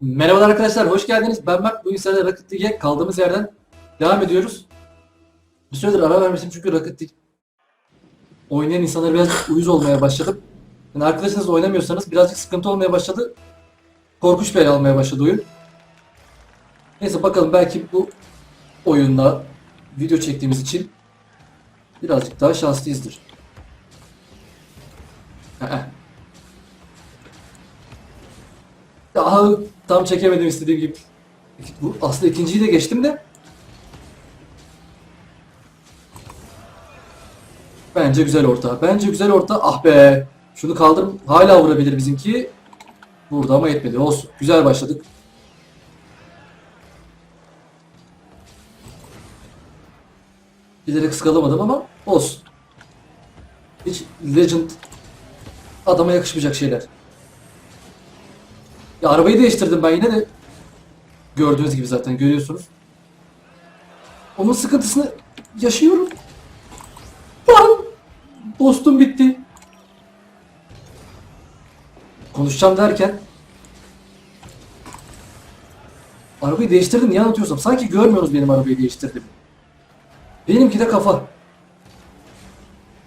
Merhabalar arkadaşlar, hoş geldiniz. Ben Mert. Bugün sizlerle Rocket League'e kaldığımız yerden devam ediyoruz. Bir süredir ara vermiştim çünkü Rocket League oynayan insanlar biraz uyuz olmaya başladı. Yani arkadaşınızla oynamıyorsanız birazcık sıkıntı olmaya başladı. Korkunç bir almaya başladı oyun. Neyse bakalım belki bu oyunda video çektiğimiz için birazcık daha şanslıyızdır. Daha tam çekemedim istediğim gibi. Bu aslında ikinciyi de geçtim de. Bence güzel orta. Bence güzel orta. Ah be. Şunu kaldır. Hala vurabilir bizimki. Burada ama yetmedi. Olsun. Güzel başladık. Bilerek ıskalamadım ama olsun. Hiç legend adama yakışmayacak şeyler. Ya arabayı değiştirdim ben yine de. Gördüğünüz gibi zaten görüyorsunuz. Onun sıkıntısını yaşıyorum. Lan! Dostum bitti. Konuşacağım derken Arabayı değiştirdim niye anlatıyorsam sanki görmüyorsunuz benim arabayı değiştirdim. Benimki de kafa.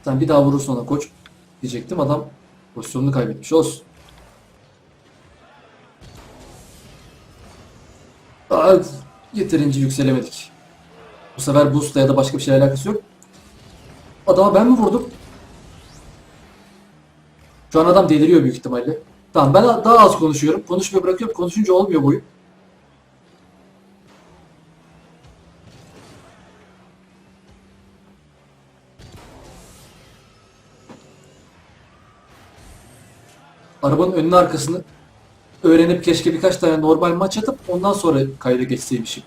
Sen bir daha vurursun ona koç diyecektim adam pozisyonunu kaybetmiş olsun. Aa, yeterince yükselemedik. Bu sefer boostla ya da başka bir şeyle alakası yok. Adama ben mi vurdum? Şu an adam deliriyor büyük ihtimalle. Tamam ben daha az konuşuyorum. Konuşmayı bırakıyorum. Konuşunca olmuyor bu oyun. Arabanın önünü arkasını öğrenip keşke birkaç tane normal maç atıp ondan sonra kayda geçseymişim.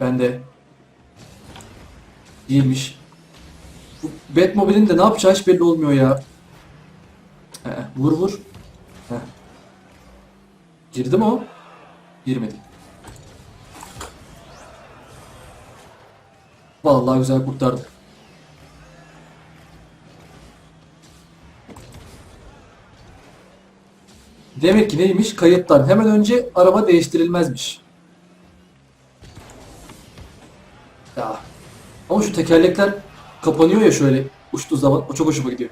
Ben de değilmiş. Bu Batmobile'in de ne yapacağı hiç belli olmuyor ya. He, vur vur. He. Girdi mi o? Girmedi. Vallahi güzel kurtardı. Demek ki neymiş? Kayıttan hemen önce araba değiştirilmezmiş. Ya. Ama şu tekerlekler kapanıyor ya şöyle uçtuğu zaman. O çok hoşuma gidiyor.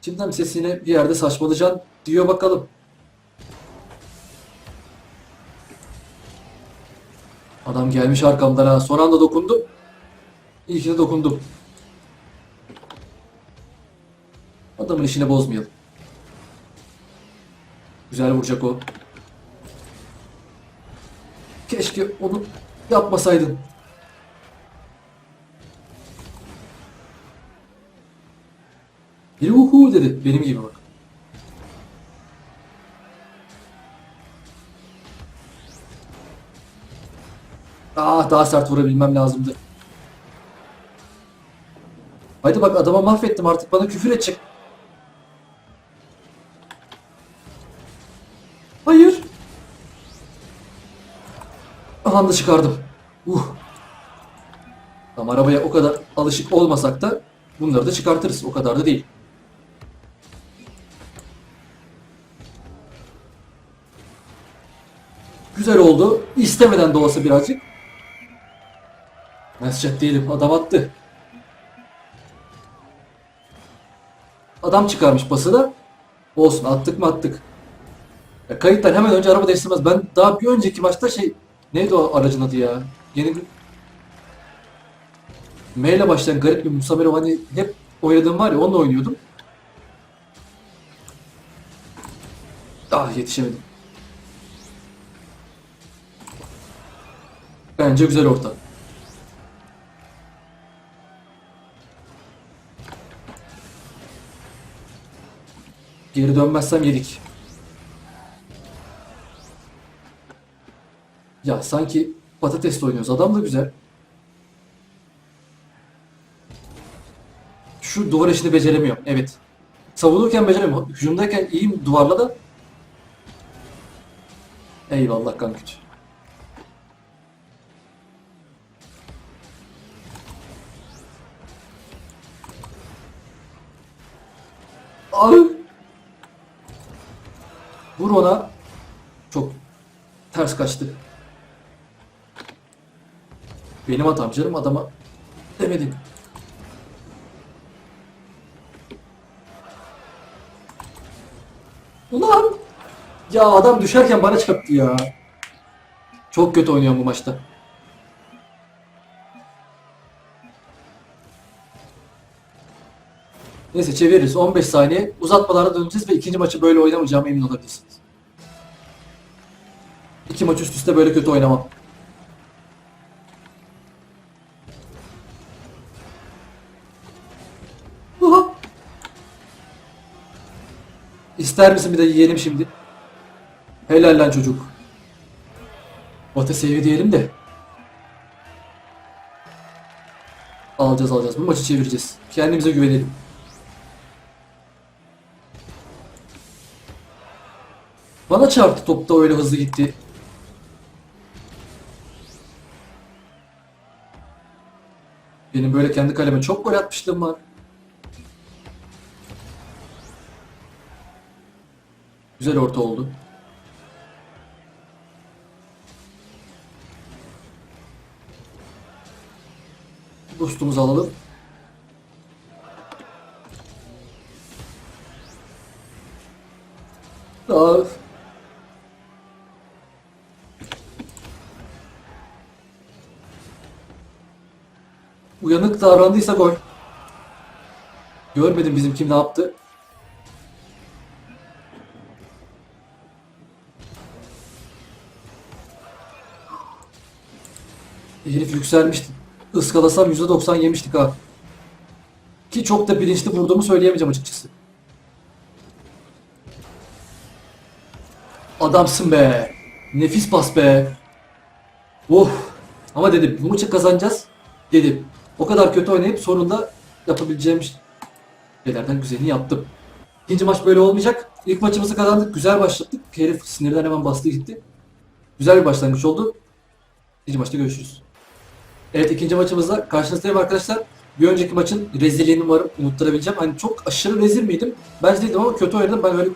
Şimdiden sesini bir yerde saçmalayacaksın diyor bakalım. Adam gelmiş arkamdan ha. Son anda dokundum. İyi ki de dokundum. Adamın işini bozmayalım. Güzel vuracak o. Keşke onu yapmasaydın. Biri uhu dedi. Benim gibi bak. Ah daha sert vurabilmem lazımdı. Haydi bak adama mahvettim artık bana küfür edecek. Aha da çıkardım. Uh. Tam arabaya o kadar alışık olmasak da bunları da çıkartırız. O kadar da değil. Güzel oldu. İstemeden de olsa birazcık. Mescet değilim. Adam attı. Adam çıkarmış pası da. Olsun attık mı attık. Ya kayıttan hemen önce araba değiştirmez. Ben daha bir önceki maçta şey neydi o aracın adı ya? Yeni M ile başlayan garip bir Musamerov hani hep oynadığım var ya onunla oynuyordum. Ah yetişemedim. Bence güzel orta. Geri dönmezsem yedik. Ya sanki patates oynuyoruz. Adam da güzel. Şu duvar işini beceremiyor. Evet. Savunurken beceremiyor. Hücumdayken iyiyim duvarla da. Eyvallah kankacığım. Al. Vur ona. Çok ters kaçtı. Benim hatam canım adama demedim. Ulan! Ya adam düşerken bana çarptı ya. Çok kötü oynuyorum bu maçta. Neyse çeviririz. 15 saniye. Uzatmalara döneceğiz ve ikinci maçı böyle oynamayacağıma emin olabilirsiniz. İki maç üst üste böyle kötü oynamam. İster misin bir de yiyelim şimdi? Helal lan çocuk. Batı sevi diyelim de. Alacağız alacağız. Bu maçı çevireceğiz. Kendimize güvenelim. Bana çarptı topta öyle hızlı gitti. Benim böyle kendi kaleme çok gol atmışlığım var. Güzel orta oldu. Boostumuzu alalım. Daha Uyanık davrandıysa gol. Görmedim bizim kim ne yaptı. Yükselmişti. Iskalasam %90 yemiştik ha. Ki çok da bilinçli vurduğumu söyleyemeyeceğim açıkçası. Adamsın be. Nefis pas be. Oh. Ama dedim bu maçı kazanacağız. Dedim. O kadar kötü oynayıp sonunda yapabileceğim şeylerden güzelini yaptım. İkinci maç böyle olmayacak. İlk maçımızı kazandık. Güzel başladık. Herif sinirden hemen bastı gitti. Güzel bir başlangıç oldu. İkinci maçta görüşürüz. Evet ikinci maçımızda karşınızdayım arkadaşlar. Bir önceki maçın rezilliğini umarım unutturabileceğim. Hani çok aşırı rezil miydim? Bence değildim ama kötü oynadım. Ben öyle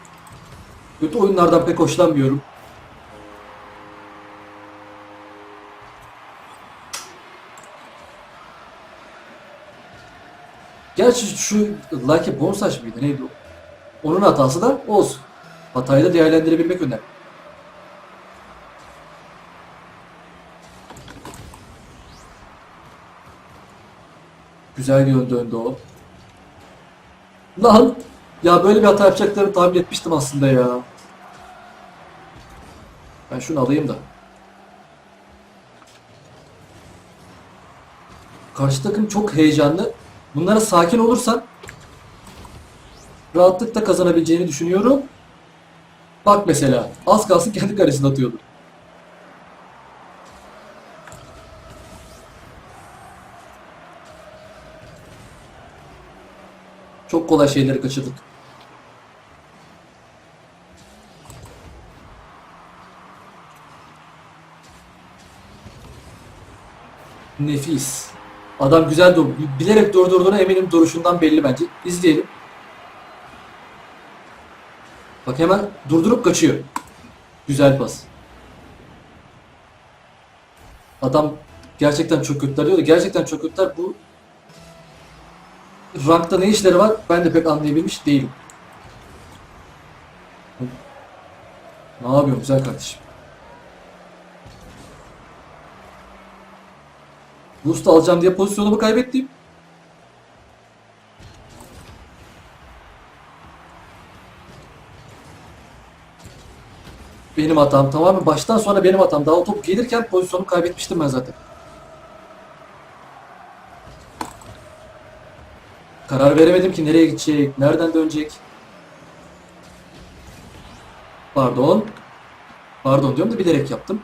kötü oyunlardan pek hoşlanmıyorum. Gerçi şu Lucky Bonsaç mıydı neydi? Onun hatası da olsun. Hatayı da değerlendirebilmek önemli. Güzel bir döndü o. Lan! Ya böyle bir hata yapacaklarını tahmin etmiştim aslında ya. Ben şunu alayım da. Karşı takım çok heyecanlı. Bunlara sakin olursan rahatlıkla kazanabileceğini düşünüyorum. Bak mesela az kalsın kendi karesini atıyordu. Çok kolay şeyleri kaçırdık. Nefis. Adam güzel dur. Bilerek durdurduğuna eminim duruşundan belli bence. İzleyelim. Bak hemen durdurup kaçıyor. Güzel pas. Adam gerçekten çok kötüler diyor da gerçekten çok kötüler. Bu rankta ne işleri var ben de pek anlayabilmiş değilim. Ne yapıyorsun güzel kardeşim? Boost alacağım diye pozisyonumu kaybettim. Benim hatam tamamen baştan sonra benim hatam. Daha o top gelirken pozisyonumu kaybetmiştim ben zaten. Karar veremedim ki nereye gidecek, nereden dönecek. Pardon. Pardon diyorum da bilerek yaptım.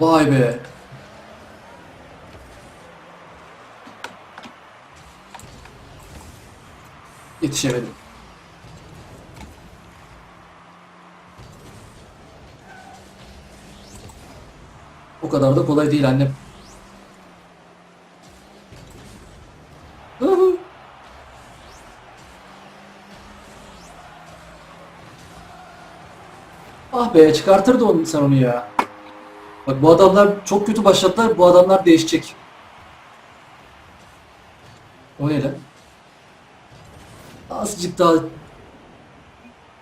Vay be. Yetişemedim. O kadar da kolay değil annem. Be çıkartırdı onu, sen onu ya. Bak bu adamlar çok kötü başladılar. Bu adamlar değişecek. O ne lan? Azıcık daha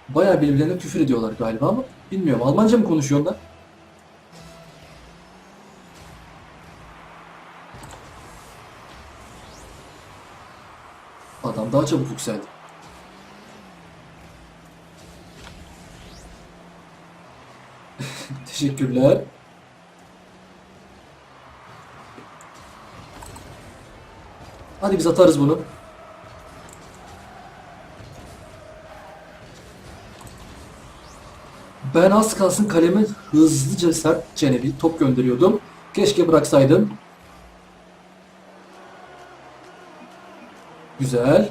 Bayağı birbirlerine küfür ediyorlar galiba ama bilmiyorum. Almanca mı konuşuyor onlar? Adam daha çabuk yükseldi. Teşekkürler. Hadi biz atarız bunu. Ben az kalsın kalemi hızlıca sertçe bir top gönderiyordum. Keşke bıraksaydım. Güzel.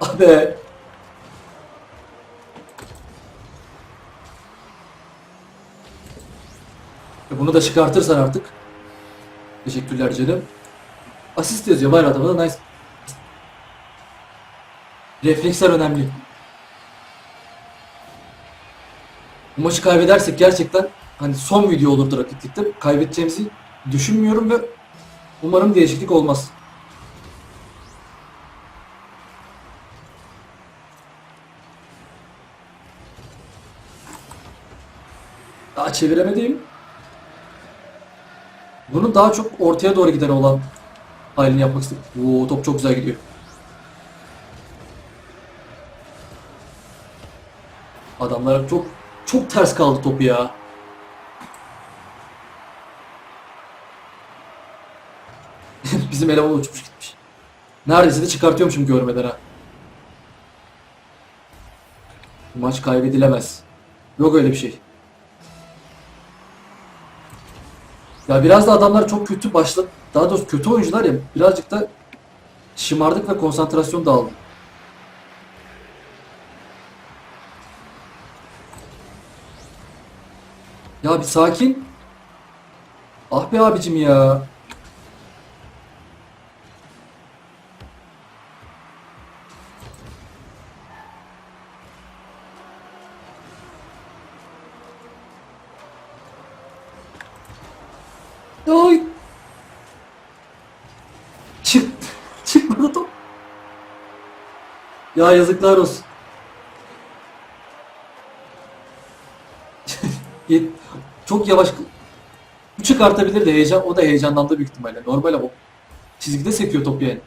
Abi. Bunu da çıkartırsan artık. Teşekkürler canım. Asist yazıyor var adamda da nice. Refleksler önemli. Bu maçı kaybedersek gerçekten hani son video olurdu rakiplikte. Kaybedeceğimizi düşünmüyorum ve umarım değişiklik olmaz. Daha çeviremedim. Bunu daha çok ortaya doğru giden olan halini yapmak istedim. Oo top çok güzel gidiyor. Adamlar çok çok ters kaldı topu ya. Bizim eleman uçmuş gitmiş. Neredeyse de çıkartıyormuşum görmeden ha. Maç kaybedilemez. Yok öyle bir şey. Ya biraz da adamlar çok kötü başladı. Daha doğrusu kötü oyuncular ya. Birazcık da şımardık ve konsantrasyon dağıldı. Ya bir sakin. Ah be abicim ya. Çıkmadı top. Ya yazıklar olsun. Çok yavaş. Bu çıkartabilir de heyecan. O da heyecanlandı büyük ihtimalle. Normal ama. Çizgide sekiyor top yani.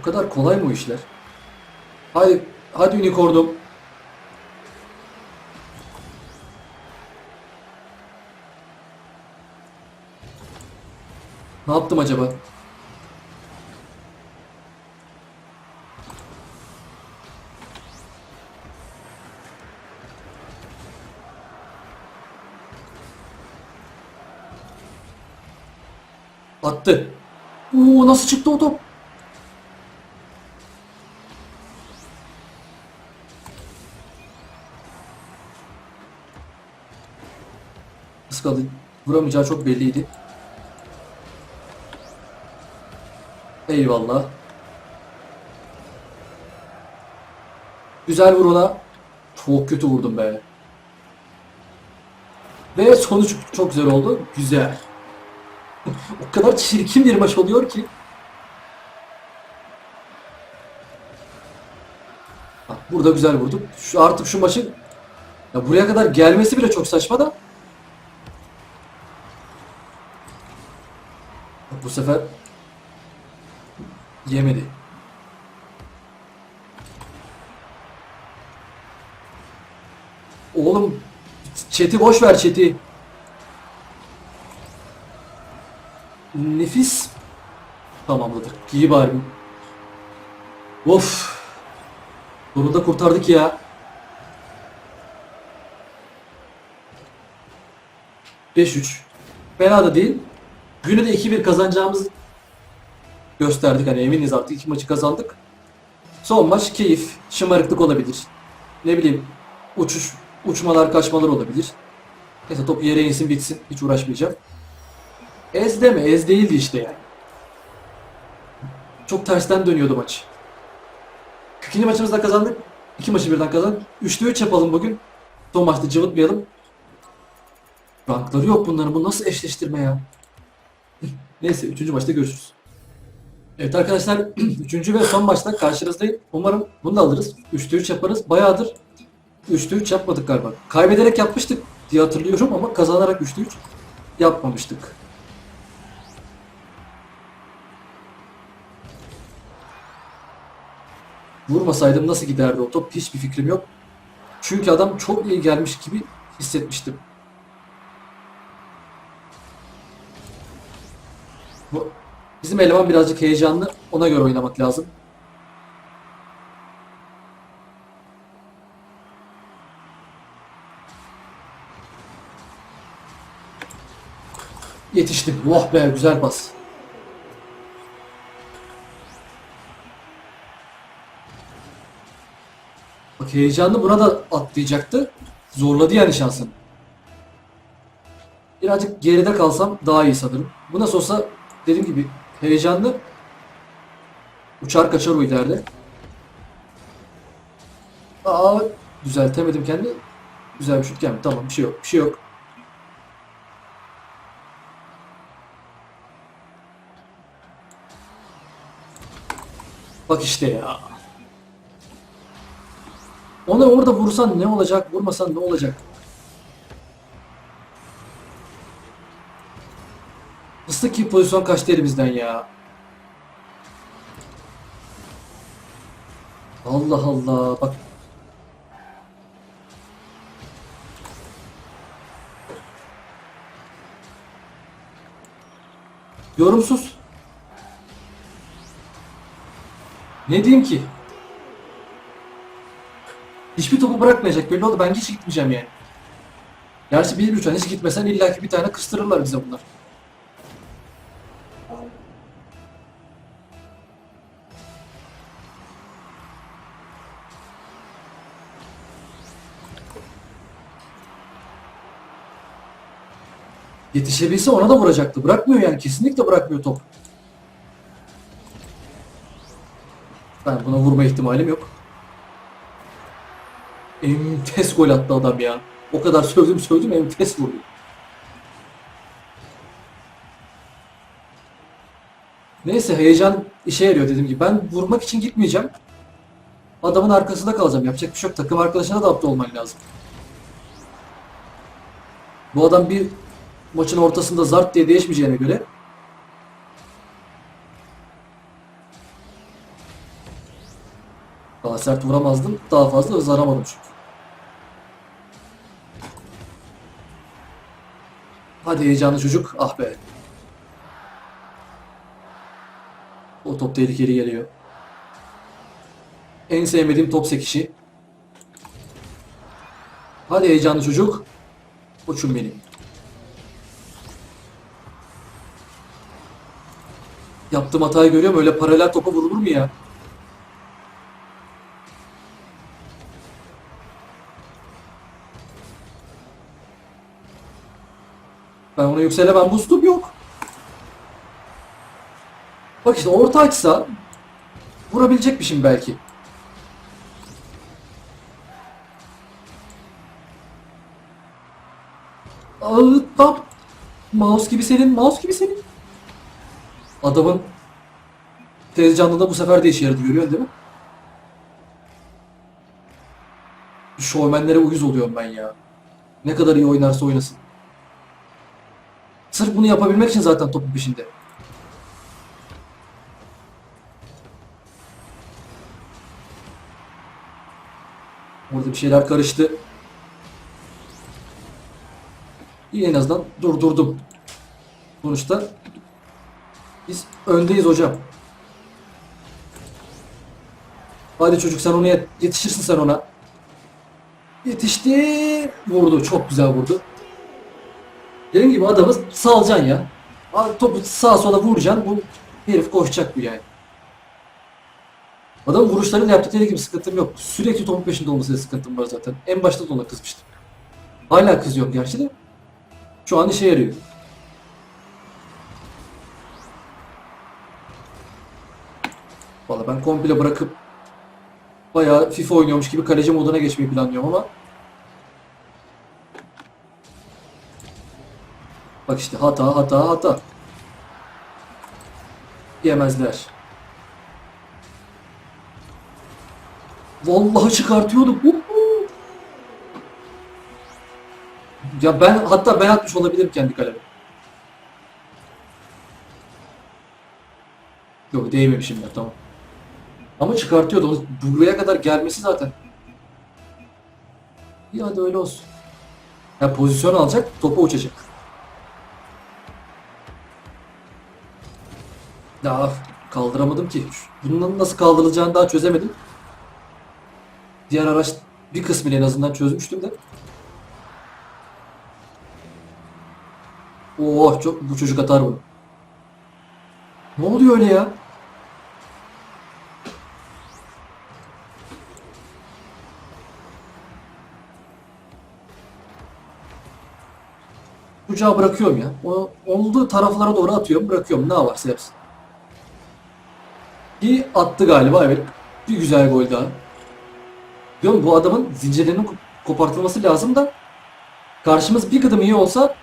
O kadar kolay mı o işler? Hadi, hadi unicornum. Yaptım acaba? Attı. Oo nasıl çıktı o top? Nasıl kaldı? Vuramayacağı çok belliydi. Eyvallah. Güzel vur. Çok kötü vurdum be. Ve sonuç çok güzel oldu. Güzel. o kadar çirkin bir maç oluyor ki. Bak burada güzel vurduk. Şu artık şu maçın ya buraya kadar gelmesi bile çok saçma da. Bak bu sefer yemedi. Oğlum chat'i boş ver chat'i. Nefis tamamladık. İyi bari. Of. Bunu da kurtardık ya. Beş üç. Fena da değil. Günü de 2-1 kazanacağımızı gösterdik. Hani eminiz artık iki maçı kazandık. Son maç keyif, şımarıklık olabilir. Ne bileyim uçuş, uçmalar, kaçmalar olabilir. Neyse top yere insin bitsin. Hiç uğraşmayacağım. Ez deme, ez değildi işte yani. Çok tersten dönüyordu maç. İkinci maçımızda kazandık. İki maçı birden kazandık. Üçte üç yapalım bugün. Son maçta cıvıtmayalım. Rankları yok bunların. Bu nasıl eşleştirme ya? Neyse üçüncü maçta görüşürüz. Evet arkadaşlar üçüncü ve son maçta karşınızdayım. Umarım bunu da alırız. 3'te 3 yaparız. Bayağıdır 3'te 3 yapmadık galiba. Kaybederek yapmıştık diye hatırlıyorum ama kazanarak 3'te 3 yapmamıştık. Vurmasaydım nasıl giderdi o top hiçbir fikrim yok. Çünkü adam çok iyi gelmiş gibi hissetmiştim. Bu, bizim eleman birazcık heyecanlı. Ona göre oynamak lazım. Yetiştim. Oh be güzel pas. Bak heyecanlı buna da atlayacaktı. Zorladı yani şansını. Birazcık geride kalsam daha iyi sanırım. Bu nasıl olsa dediğim gibi heyecanlı. Uçar kaçar o ileride. Aa düzeltemedim kendi. Güzel bir şut gelmedi. Tamam bir şey yok. Bir şey yok. Bak işte ya. Ona orada vursan ne olacak, vurmasan ne olacak? Fıstık gibi pozisyon kaçtı elimizden ya. Allah Allah bak. Yorumsuz. Ne diyeyim ki? Hiçbir topu bırakmayacak belli oldu. Ben hiç gitmeyeceğim yani. Gerçi bir lütfen hiç gitmesen illaki bir tane kıstırırlar bize bunlar. Yetişebilse ona da vuracaktı. Bırakmıyor yani. Kesinlikle bırakmıyor top. Ben buna vurma ihtimalim yok. Enfes gol attı adam ya. O kadar sövdüm sövdüm enfes vurdu. Neyse heyecan işe yarıyor dediğim gibi. Ben vurmak için gitmeyeceğim. Adamın arkasında kalacağım. Yapacak bir şey yok. Takım arkadaşına da adapte olman lazım. Bu adam bir maçın ortasında zart diye değişmeyeceğine göre daha sert vuramazdım. Daha fazla hız aramadım çünkü. Hadi heyecanlı çocuk. Ah be. O top tehlikeli geliyor. En sevmediğim top sekişi. Hadi heyecanlı çocuk. Uçun benim. Yaptığım hatayı görüyorum. Öyle paralel topa vurulur mu ya? Ben ona yükselemem. Boostum yok. Bak işte orta açsa vurabilecekmişim belki. Aa, tam mouse gibi senin, mouse gibi senin. Adamın tez canlılığı bu sefer de işe yaradı görüyorsun değil mi? Şovmenlere uyuz oluyorum ben ya. Ne kadar iyi oynarsa oynasın. Sırf bunu yapabilmek için zaten topun peşinde. Orada bir şeyler karıştı. İyi en azından durdurdum. Sonuçta biz öndeyiz hocam. Hadi çocuk sen ona yet- yetişirsin sen ona. Yetişti. Vurdu. Çok güzel vurdu. Dediğim gibi adamı salacaksın ya. Abi topu sağa sola vuracaksın. Bu herif koşacak bu yani. Adamın vuruşlarıyla dediğim gibi sıkıntım yok. Sürekli topun peşinde olmasıyla sıkıntım var zaten. En başta da ona kızmıştım. Hala kızıyorum gerçi de. Şu an işe yarıyor. Valla ben komple bırakıp bayağı FIFA oynuyormuş gibi kaleci moduna geçmeyi planlıyorum ama Bak işte hata hata hata. Yemezler. Vallahi çıkartıyordum. Uhu. Ya ben hatta ben atmış olabilirim kendi kaleme. Yok değmemişim ya tamam. Ama çıkartıyordu. O buraya kadar gelmesi zaten. İyi hadi öyle olsun. Ya pozisyon alacak, topa uçacak. Daha kaldıramadım ki. Bunun nasıl kaldırılacağını daha çözemedim. Diğer araç bir kısmını en azından çözmüştüm de. Oh çok bu çocuk atar bunu. Ne oluyor öyle ya? Çocuğa bırakıyorum ya. O olduğu taraflara doğru atıyorum, bırakıyorum. Ne varsa yapsın. İyi attı galiba evet. Bir güzel gol daha. Diyorum bu adamın zincirlerinin ko- kopartılması lazım da karşımız bir gıdım iyi olsa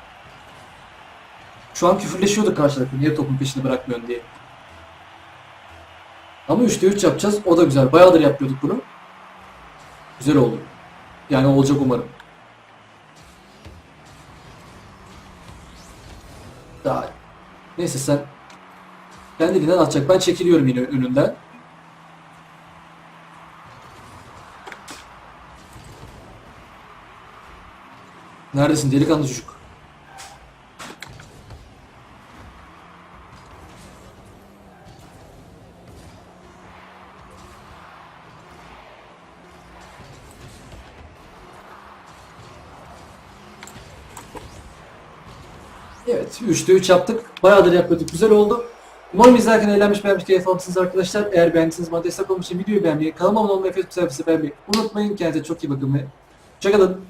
şu an küfürleşiyorduk karşılıklı. Niye topun peşini bırakmıyorsun diye. Ama 3'te 3 yapacağız. O da güzel. Bayağıdır yapıyorduk bunu. Güzel oldu. Yani olacak umarım. Daha Neyse sen kendiliğinden atacak. Ben çekiliyorum yine önünden. Neredesin delikanlı çocuk? Evet, 3'te 3 yaptık. Bayağıdır yapıyorduk. Güzel oldu. Umarım izlerken eğlenmiş, beğenmiş, keyif almışsınız arkadaşlar. Eğer beğendiyseniz bana destek olmak için videoyu beğenmeyi, kanalıma abone olmayı, Facebook sayfası beğenmeyi unutmayın. Kendinize çok iyi bakın ve hoşçakalın.